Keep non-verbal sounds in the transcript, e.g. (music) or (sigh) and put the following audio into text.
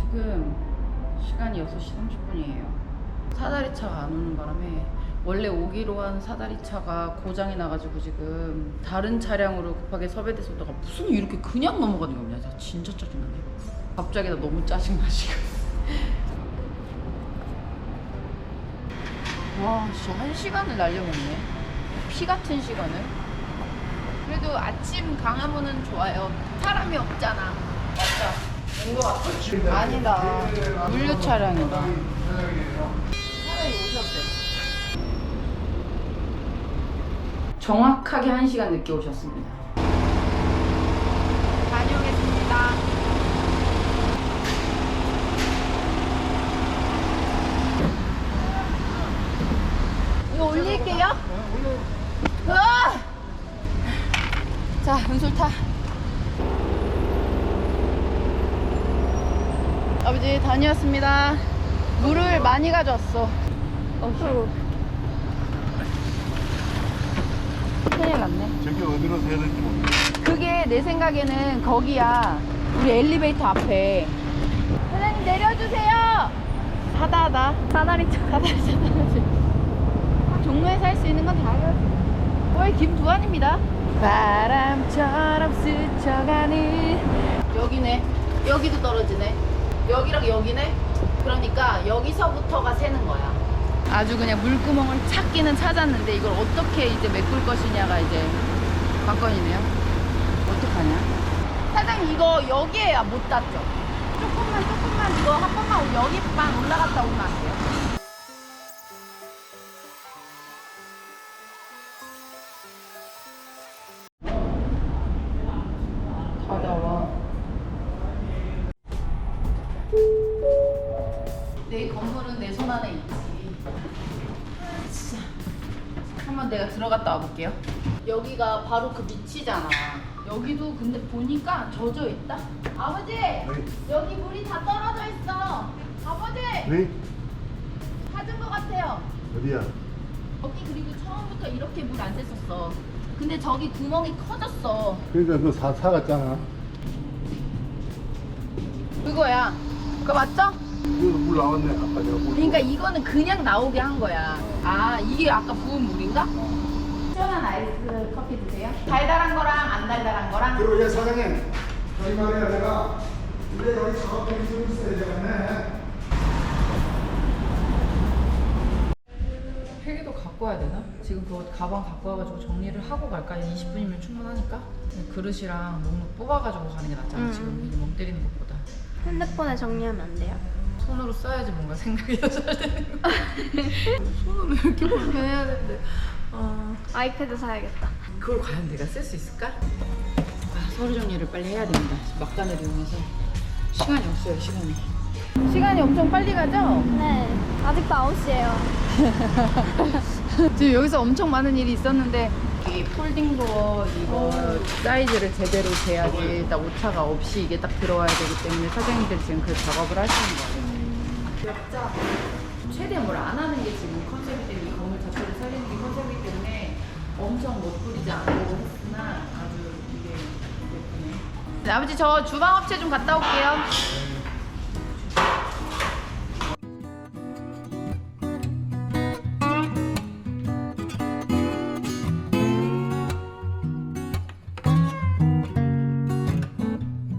지금 시간이 6시 30분이에요. 사다리 차가 안 오는 바람에 원래 오기로 한 사다리 차가 고장이 나가지고 지금 다른 차량으로 급하게 섭외돼서 오다가 무슨 이렇게 그냥 넘어가는 게 없냐. 진짜 짜증나네. 갑자기 나 너무 짜증나 지금. (laughs) 와, 진짜 한 시간을 날려먹네. 피 같은 시간을. 그래도 아침 강화문은 좋아요. 사람이 없잖아. 같아. 아니다. 물류 차량이다. 정확하게 한 시간 늦게 오셨습니다. 다녀오겠습니다. 이거 올릴게요. 으아! 자, 은솔 타. 아버지 다녀왔습니다. 물을 많이 가져왔어. 어휴. 큰일 났네. 저기 어디로 세야 될지 모르겠어. 그게 내 생각에는 거기야. 우리 엘리베이터 앞에. 사장님 내려주세요. 하다 하다. 사다리 차. 사다리 차. 사다리 차. 종로에서 할 수 있는 건 다 해야지. 월 김두한입니다. 바람처럼 스쳐가는 여기네. 여기도 떨어지네. 여기랑 여기네. 그러니까 여기서부터가 새는 거야. 아주 그냥 물구멍을 찾기는 찾았는데 이걸 어떻게 이제 메꿀 것이냐가 이제 관건이네요. 어떡하냐? 사장님 이거 여기에야 못 닿죠? 조금만 조금만 이거 한 번만 여기 만 올라갔다 오면 안 돼요? 안에 있지. 아, 진짜. 한번 내가 들어갔다 와볼게요. 여기가 바로 그 밑이잖아. 여기도 근데 보니까 젖어 있다. 아버지, 여기 물이 다 떨어져 있어. 아버지, 네? 찾은 것 같아요. 어디야? 여기 그리고 처음부터 이렇게 물 안 샜었어. 근데 저기 구멍이 커졌어. 그러니까 그 사, 사갔잖아. 그거야. 그거 맞죠? 여기서 물 나왔네. 아까 내가 물. 그러니까 이거는 그냥 나오게 한 거야. 아, 이게 아까 부은 물인가? 시원한 아이스 커피 드세요? 달달한 거랑 안 달달한 거랑? 그리고 예 사장님 저희 말이야 내가 근데 여기 작업들이 좀 있어야 되겠네 필기도 갖고 와야 되나? 지금 그거 가방 갖고 와가지고 정리를 하고 갈까? 20분이면 충분하니까? 그릇이랑 목록 뽑아가지고 가는 게 낫잖아. 음. 지금 멍 때리는 것보다. 핸드폰에 정리하면 안 돼요? 손으로 써야지 뭔가 생각이 나잘 되는 거. 손으로 이렇게 보면 해야 되는데. 어... 아이패드 사야겠다. 그걸 과연 내가 쓸 수 있을까? 아, 서류 정리를 빨리 해야 됩니다. 막간을 이용해서 시간이 없어요, 시간이. 시간이 엄청 빨리 가죠? 네. 아직도 9시에요. (laughs) 지금 여기서 엄청 많은 일이 있었는데 이 폴딩 도어 이거 사이즈를 제대로 재야지 딱 오차가 없이 이게 딱 들어와야 되기 때문에 사장님들 지금 그 작업을 하시는 거예요. 각자 최대한 뭘 안 하는 게 지금 컨셉이 때문에 이 건물 자체를 살리는 게 컨셉이기 때문에 엄청 못 부리지 않고 했으나 아주 이게 예쁘네. 네, 아버지 저 주방 업체 좀 갔다 올게요.